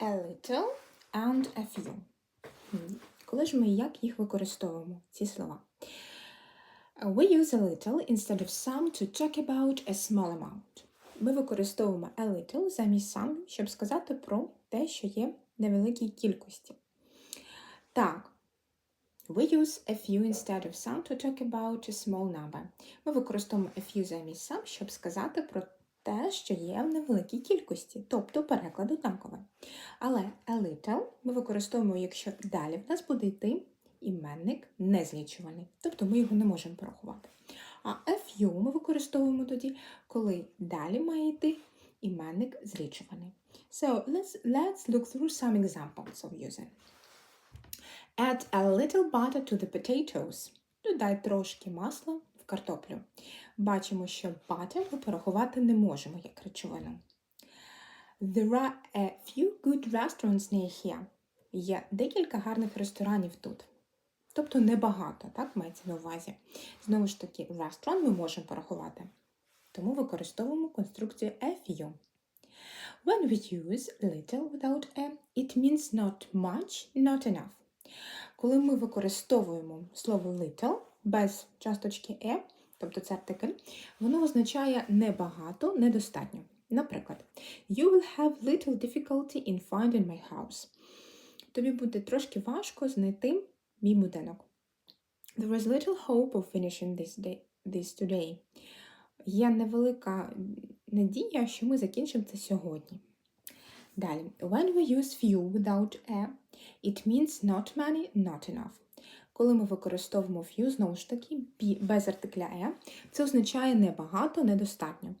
a little and a few. Коли ж ми як їх використовуємо, ці слова? We use a little instead of some to talk about a small amount. Ми використовуємо a little замість some, щоб сказати про те, що є невеликій кількості. Так, we use a few instead of some to talk about a small number. Ми використовуємо a few замість some, щоб сказати про те, що є в невеликій кількості, тобто переклад однаковий. Але a little ми використовуємо, якщо далі в нас буде йти іменник незлічувальний, тобто ми його не можемо порахувати. А a few ми використовуємо тоді, коли далі має йти іменник злічуваний. So let's, let's look through some examples of using. Add a little butter to the potatoes. Додай трошки масла картоплю. Бачимо, що butter ми порахувати не можемо як речовину. There are a few good restaurants near here. Є декілька гарних ресторанів тут. Тобто небагато, так, мається на увазі. Знову ж таки, restaurant ми можемо порахувати. Тому використовуємо конструкцію a few. When we use little without a, it means not much, not enough. Коли ми використовуємо слово little без часточки e, тобто це артикль, воно означає небагато, недостатньо. Наприклад, You will have little difficulty in finding my house. Тобі буде трошки важко знайти мій будинок. There is little hope of finishing this, day, this today. Є невелика надія, що ми закінчимо це сьогодні. Далі, when we use few without a, it means not many, not enough. Коли ми використовуємо few, знову ж таки, без артикля e, це означає небагато, недостатньо.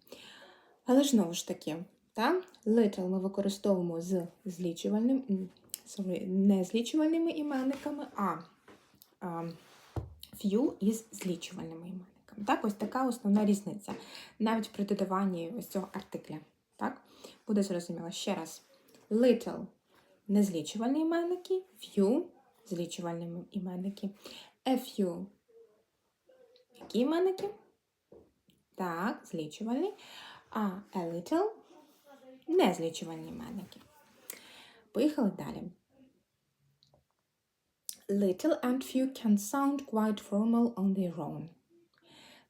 Але ж знову ж таки, та, little ми використовуємо з злічувальним, sorry, не злічувальними іменниками, а few із злічувальними іменниками. Так, ось така основна різниця. Навіть при додаванні ось цього артикля. Так, буде зрозуміло. Ще раз. Little незлічувальні іменники, few злічувальні іменники. A. Які іменники? Так, злічувальні. А a little незлічувальні іменники. Поїхали далі. Little and few can sound quite formal on their own.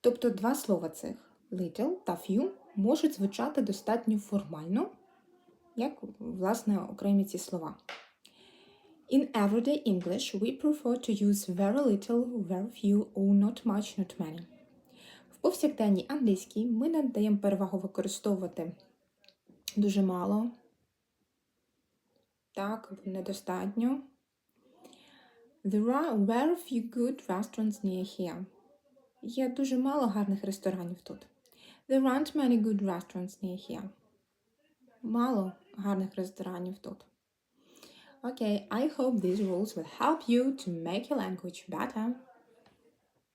Тобто два слова цих little та few можуть звучати достатньо формально, як, власне, окремі ці слова. In everyday English, we prefer to use very little, very few or not much, not many. В повсякденній англійській ми надаємо перевагу використовувати дуже мало, так, недостатньо. There are very few good restaurants near here. Є дуже мало гарних ресторанів тут. There aren't many good restaurants near here. Мало гарних ресторанів тут. Okay, I hope these rules will help you to make your language better.